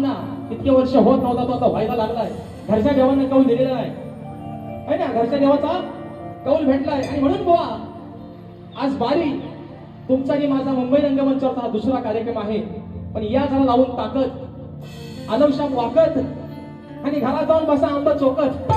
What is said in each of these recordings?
ना इतके वर्ष होत नव्हता तो आता व्हायला लागलाय. घरच्या देवांना कौल दिलेला नाही. है ना घरच्या देवाचा कौल भेटलाय. आणि म्हणून बुवा आज बारी. तुमचा आणि माझा मुंबई रंगमंचावरचा हा दुसरा कार्यक्रम आहे. पण या जरा लावून ताकद. अनवशाप वाकत. आणि घरात जाऊन बसा आंबा चोकत.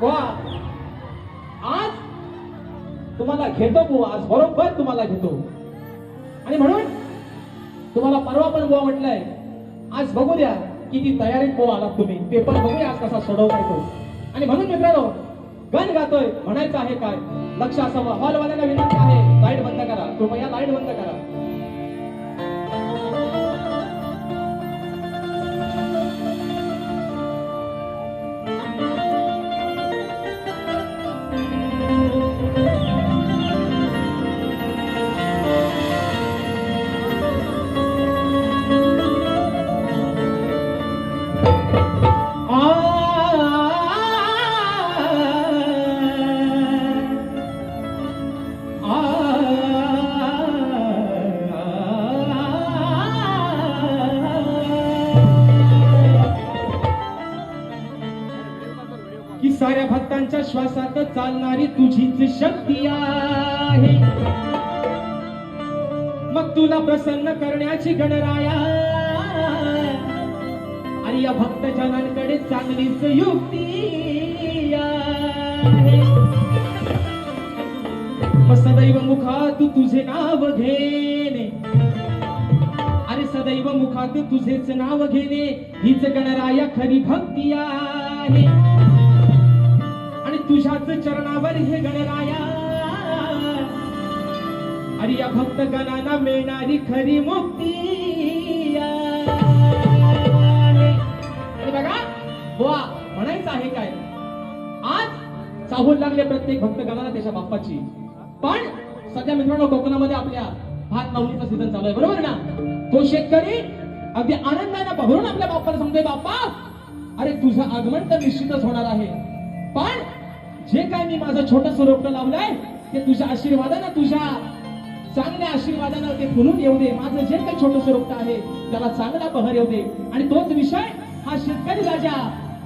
बुवा आज तुम्हाला घेतो बुवा आज बरोबर तुम्हाला घेतो. आणि म्हणून तुम्हाला परवा पण बुवा म्हटलंय आज बघू द्या किती तयारीत पो आलात तुम्ही. पेपर बघूया आज कसा सोडवताय तो. आणि म्हणून मित्रांनो गण गातोय म्हणायचं आहे काय? लक्ष असावं. हॉलवाल्यांना विनंती आहे. लाइट बंद करा. कृपया लाइट बंद करा. साऱ्या भक्तांच्या श्वासात चालणारी तुझीच शक्ती आहे. मग तुला प्रसन्न करण्याची गणराया. आणि या भक्तजनांकडे चांगलीच युक्ती आहे. मग सदैव मुखात तुझे नाव घेणे. अरे सदैव मुखात तुझेच नाव घेणे हीच गणराया खरी भक्ती आहे. चरणावर हे गणराया. अरे या भक्त गणांना मिळणारी खरी मुक्ती आहे. बघा बुवा म्हणायचं आहे काय? आज चाहूल लागले प्रत्येक भक्त गणाला त्याच्या बाप्पाची. पण सध्या मित्रांनो कोकणामध्ये आपल्या भात लावणीचा सीझन चालू आहे. बरोबर ना? तो शेतकरी अगदी आनंदाने भरून आपल्या बाप्पाला समजे बाप्पा अरे तुझं आगमन तर निश्चितच होणार आहे. पण जे काय मी माझं छोटस रोपटं लावलंय ते तुझ्या आशीर्वादानं तुझ्या चांगल्या आशीर्वादानं ते फुलून येऊ दे. माझं जे काही छोटस रोपटं आहे त्याला चांगला बहर येऊ दे. आणि तोच विषय हा शेतकरी राजा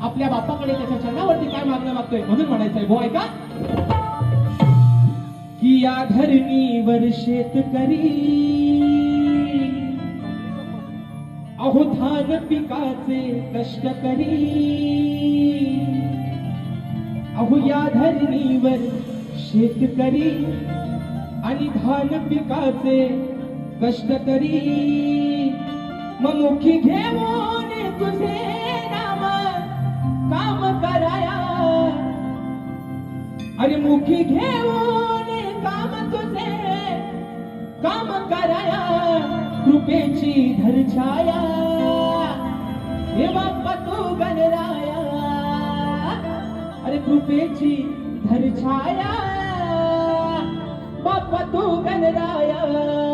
आपल्या बापाकडे त्याच्या चरणावरती काय मागणं मागतोय म्हणून म्हणायचंय भो ऐका. की या धरणीवर शेतकरी अहो धान पिकाचे कष्ट करी. या धरणीवर शेतकरी आणि धान पिकाचे कष्ट करी. मग मुखी घेऊन तुझे नाम काम कराया. आणि मुखी घेऊन काम तुझे काम कराया. कृपेची धरछाया हे बाप्पा तू गणराया. कृपेची धरछाया बाप्पा तू गणराया.